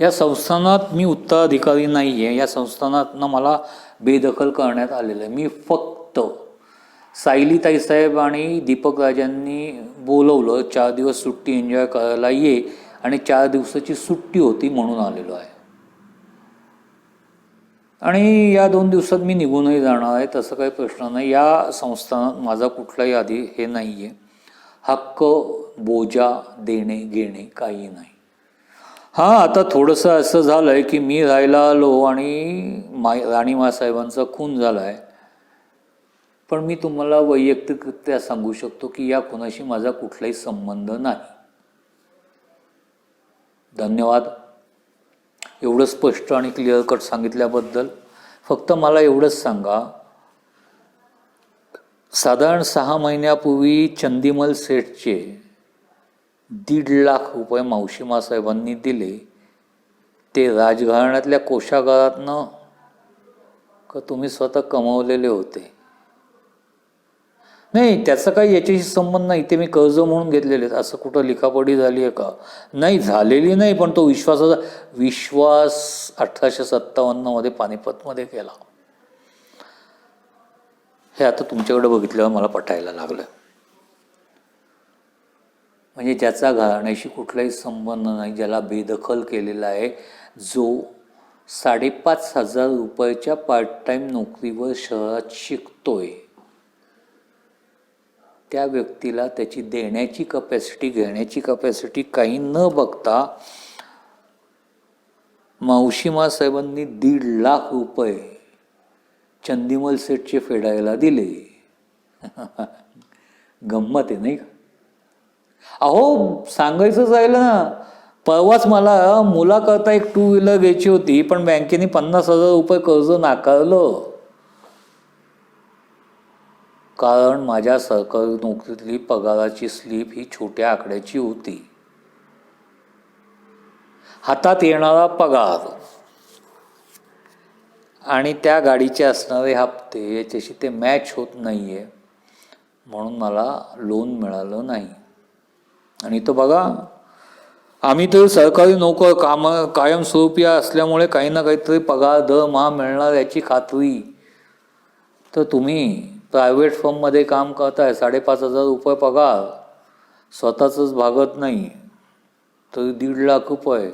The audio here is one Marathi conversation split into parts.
या संस्थानात मी उत्तराधिकारी नाही आहे या संस्थानातनं मला बेदखल करण्यात आलेलं आहे. मी फक्त सायली साहेब आणि दीपक राजांनी बोलवलं चार दिवस सुट्टी एन्जॉय करायला ये आणि चार दिवसाची सुट्टी होती म्हणून आलेलो आहे. आणि या दोन दिवसात मी निघूनही जाणार आहे तसं काही प्रश्न नाही. या संस्थानात माझा कुठलाही आधी हे नाही आहे हक्क बोजा देणे घेणे काही नाही. हां आता थोडंसं असं झालं आहे की मी राहायला आलो आणि माय राणीमासाहेबांचा खून झाला आहे पण मी तुम्हाला वैयक्तिकरित्या सांगू शकतो की या खुनाशी माझा कुठलाही संबंध नाही. धन्यवाद. एवढं स्पष्ट आणि क्लिअर कट सांगितल्याबद्दल. फक्त मला एवढंच सांगा. साधारण सहा महिन्यापूर्वी चंदीमल सेठचे दीड लाख रुपये मावशीमासाहेबांनी दिले. ते राजघराण्यातल्या कोशागारातनं का तुम्ही स्वतः कमवलेले होते? नाही त्याचा काही याच्याशी संबंध नाही. ते मी कर्ज म्हणून घेतलेले आहेत. असं कुठं लिखापडी झाली आहे का? नाही झालेली नाही पण तो विश्वासाचा विश्वास अठराशे सत्तावन्नमध्ये पानिपतमध्ये केला हे आता तुमच्याकडे बघितल्यावर मला पटायला लागलं. म्हणजे ज्याचा घराण्याशी कुठलाही संबंध नाही ज्याला बेदखल केलेला आहे जो साडेपाच हजार रुपयाच्या पार्ट टाईम नोकरीवर शहरात शिकतोय त्या व्यक्तीला त्याची देण्याची कपॅसिटी घेण्याची कपॅसिटी काही न बघता मावशीमा साहेबांनी दीड लाख रुपये चंदीमल सेटचे फेडायला दिले. गंमत आहे नाही का? अहो सांगायचं राहिलं ना परवाच मला मुलाकरता एक टू व्हीलर घ्यायची होती पण बँकेने पन्नास हजार रुपये कर्ज नाकारलं. कारण माझ्या सरकारी नोकरीतली पगाराची स्लीप ही छोट्या आकड्याची होती. हातात येणारा पगार. आणि त्या गाडीचे असणारे हप्ते याच्याशी ते मॅच होत नाही आहे म्हणून मला लोन मिळालं नाही. आणि तो बघा आम्ही तर सरकारी नोकर काम कायमस्वरूपी असल्यामुळे काही ना काहीतरी पगार दरमहा मिळणार याची खात्री. तर तुम्ही प्रायव्हेट फर्ममध्ये काम करताय साडेपाच हजार रुपये पगार स्वतःचंच भागत नाही तर दीड लाख रुपये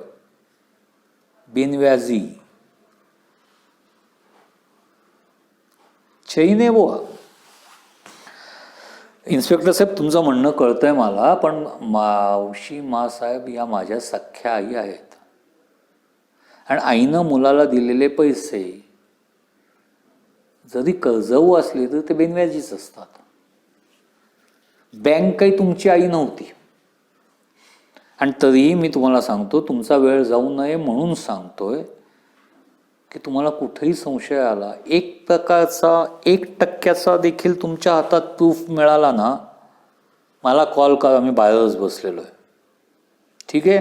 बिनव्याजी. चैने बुवा. इन्स्पेक्टर साहेब तुमचं म्हणणं कळतंय मला पण मावशी मासाहेब या माझ्या सख्या आई आहेत. आणि आईनं मुलाला दिलेले पैसे जरी कर्जवू असले तर ते बेनव्याजीच असतात. बँक काही तुमची आई नव्हती. आणि तरीही मी तुम्हाला सांगतो तुमचा वेळ जाऊ नये म्हणून सांगतोय की तुम्हाला कुठेही संशय आला एक प्रकारचा एक टक्क्याचा देखील तुमच्या हातात प्रूफ मिळाला ना मला कॉल करा मी बाहेरच बसलेलो आहे. ठीक आहे?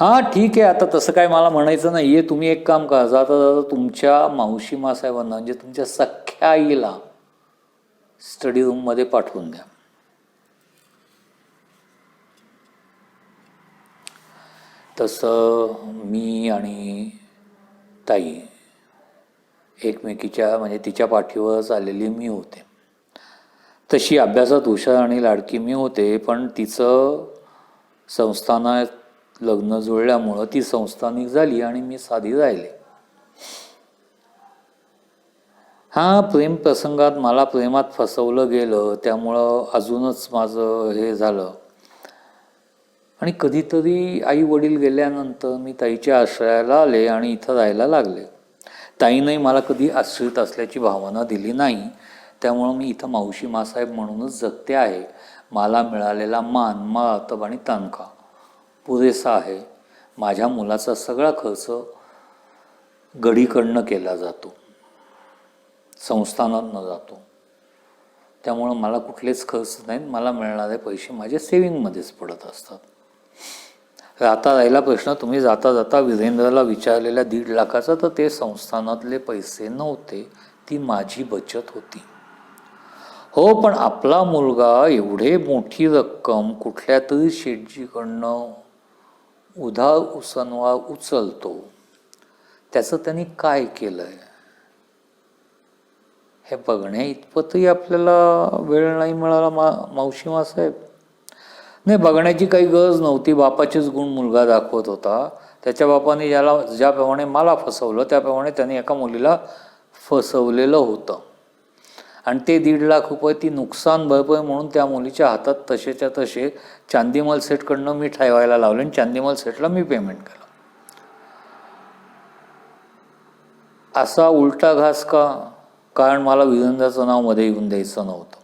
हां ठीक आहे. आता तसं काय मला म्हणायचं नाही आहे तुम्ही एक काम करा. जाता जाता तुमच्या मावशी मासाहेबांना म्हणजे तुमच्या सख्या आईला स्टडी रूममध्ये पाठवून द्या. तसं मी आणि ताई एकमेकीच्या म्हणजे तिच्या पाठीवरच आलेली मी होते. तशी अभ्यासात हुशार आणि लाडकी मी होते पण तिचं संस्थानात लग्न जुळल्यामुळं ती संस्थानिक झाली आणि मी साधी राहिले. हा प्रेम प्रसंगात मला प्रेमात फसवलं गेलं त्यामुळं अजूनच माझं हे झालं. आणि कधीतरी आई वडील गेल्यानंतर मी ताईच्या आश्रयाला आले आणि इथं राहायला लागले. ताईनंही मला कधी आश्रित असल्याची भावना दिली नाही. त्यामुळं मी इथं मावशी मासाहेब म्हणूनच जगते आहे. मला मिळालेला मान मातब आणि तनखा पुरेसा आहे. माझ्या मुलाचा सगळा खर्च गडीकडनं केला जातो. संस्थानातनं जातो. त्यामुळं मला कुठलेच खर्च नाहीत. मला मिळणारे पैसे माझ्या सेविंगमध्येच पडत असतात. राहता राहिला प्रश्न तुम्ही जाता जाता वीरेंद्रला विचारलेल्या दीड लाखाचा तर ते संस्थानातले पैसे नव्हते ती माझी बचत होती. हो पण आपला मुलगा एवढे मोठी रक्कम कुठल्या तरी शेटजीकडनं उधार उसनवा उचलतो. त्याचं त्यांनी काय केलंय? हे बघण्या इतपतही आपल्याला वेळ नाही मिळाला मा मावशी मासाहेब. नाही बघण्याची काही गरज नव्हती. बापाचेच गुण मुलगा दाखवत होता. त्याच्या बापाने ज्याला ज्याप्रमाणे मला फसवलं त्याप्रमाणे त्याने एका मुलीला फसवलेलं होतं. आणि ते दीड लाख रुपये ती नुकसान भरपाई म्हणून त्या मुलीच्या हातात तसेच्या तसे चांदीमल सेटकडनं मी ठेवायला लावले आणि चांदीमल सेटला मी पेमेंट केलं. असा उलटा घास का? कारण मला विनंदाचं नावमध्ये येऊन द्यायचं नव्हतं.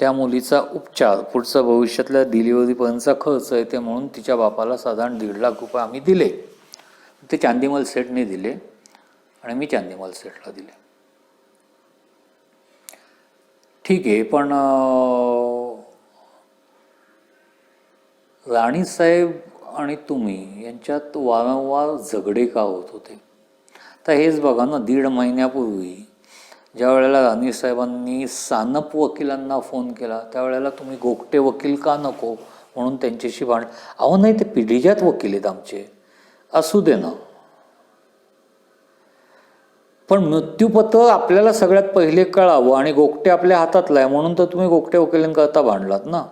त्या मुलीचा उपचार पुढचा भविष्यातल्या डिलिव्हरीपर्यंतचा खर्च आहे ते म्हणून तिच्या बापाला साधारण दीड लाख रुपये आम्ही दिले. ते चांदीमल सेटने दिले आणि मी चांदीमल सेटला दिले. ठीक आहे पण राणीसाहेब आणि तुम्ही यांच्यात वारंवार झगडे का होत होते? तर हेच बघा ना दीड महिन्यापूर्वी ज्या वेळेला राणीसाहेबांनी सानप वकिलांना फोन केला त्यावेळेला तुम्ही गोगटे वकील का नको म्हणून त्यांच्याशी भांड अहो नाही ते पिढीजात वकील आहेत आमचे. असू दे ना. पण मृत्यूपत्र आपल्याला सगळ्यात पहिले कळावं आणि गोगटे आपल्या हातातला आहे म्हणून तर तुम्ही गोगटे वकिलांकरता भांडलात ना.